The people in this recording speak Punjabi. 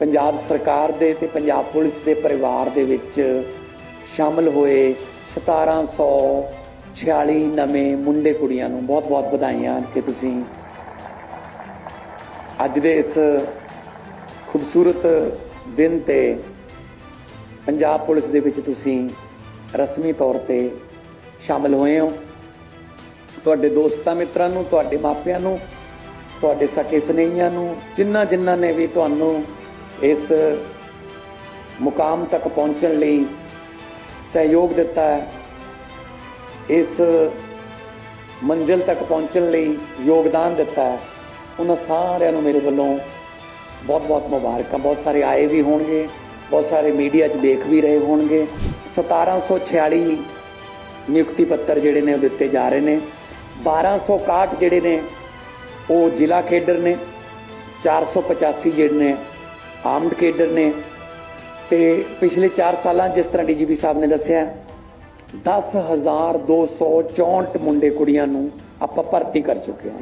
ਪੰਜਾਬ ਸਰਕਾਰ ਦੇ ਤੇ ਪੰਜਾਬ ਪੁਲਿਸ ਦੇ ਪਰਿਵਾਰ ਦੇ ਵਿੱਚ ਸ਼ਾਮਲ ਹੋਏ 1746 ਨਵੇਂ ਮੁੰਡੇ ਕੁੜੀਆਂ ਨੂੰ ਬਹੁਤ-ਬਹੁਤ ਵਧਾਈਆਂ ਕਿ ਤੁਸੀਂ ਅੱਜ ਦੇ ਇਸ ਖੂਬਸੂਰਤ ਦਿਨ ਤੇ ਪੰਜਾਬ ਪੁਲਿਸ ਦੇ ਵਿੱਚ ਤੁਸੀਂ ਰਸਮੀ ਤੌਰ ਤੇ ਸ਼ਾਮਲ ਹੋਏ ਹੋ। ਤੁਹਾਡੇ ਦੋਸਤਾਂ ਮਿੱਤਰਾਂ ਨੂੰ, ਤੁਹਾਡੇ ਮਾਪਿਆਂ ਨੂੰ, ਤੁਹਾਡੇ ਸਕੇ ਸਨੇਹੀਆਂ ਨੂੰ ਜਿਨ੍ਹਾਂ ਜਿਨ੍ਹਾਂ ਨੇ ਵੀ ਤੁਹਾਨੂੰ ਇਸ ਮੁਕਾਮ ਤੱਕ ਪਹੁੰਚਣ ਲਈ ਸਹਿਯੋਗ ਦਿੱਤਾ ਹੈ। ਇਸ ਮੰਜ਼ਿਲ ਤੱਕ ਪਹੁੰਚਣ ਲਈ ਯੋਗਦਾਨ ਦਿੱਤਾ ਹੈ। ਉਹਨਾਂ ਸਾਰਿਆਂ ਨੂੰ ਮੇਰੇ ਵੱਲੋਂ ਬਹੁਤ-ਬਹੁਤ ਮੁਬਾਰਕਾਂ। ਬਹੁਤ ਸਾਰੇ ਆਏ ਵੀ ਹੋਣਗੇ। ਬਹੁਤ ਸਾਰੇ ਮੀਡੀਆ 'ਚ ਦੇਖ ਵੀ ਰਹੇ ਹੋਣਗੇ। 1746 ਨਿਯੁਕਤੀ ਪੱਤਰ ਜਿਹੜੇ ਨੇ ਉਹ ਦਿੱਤੇ ਜਾ ਰਹੇ ਨੇ। 1261 ਜਿਹੜੇ ਨੇ ਉਹ ਜ਼ਿਲ੍ਹਾ ਖੇਡਰ ਨੇ। 485 ਜਿਹੜੇ ਨੇ ਆਰਮਡ ਕੇਡਰ ਨੇ ਤੇ ਪਿਛਲੇ 4 ਸਾਲਾਂ ਜਿਸ ਤਰ੍ਹਾਂ ਡੀਜੀਪੀ ਸਾਹਿਬ ਨੇ ਦੱਸਿਆ 10264 ਮੁੰਡੇ ਕੁੜੀਆਂ ਨੂੰ ਆਪਾਂ ਭਰਤੀ ਕਰ ਚੁੱਕੇ ਹਾਂ।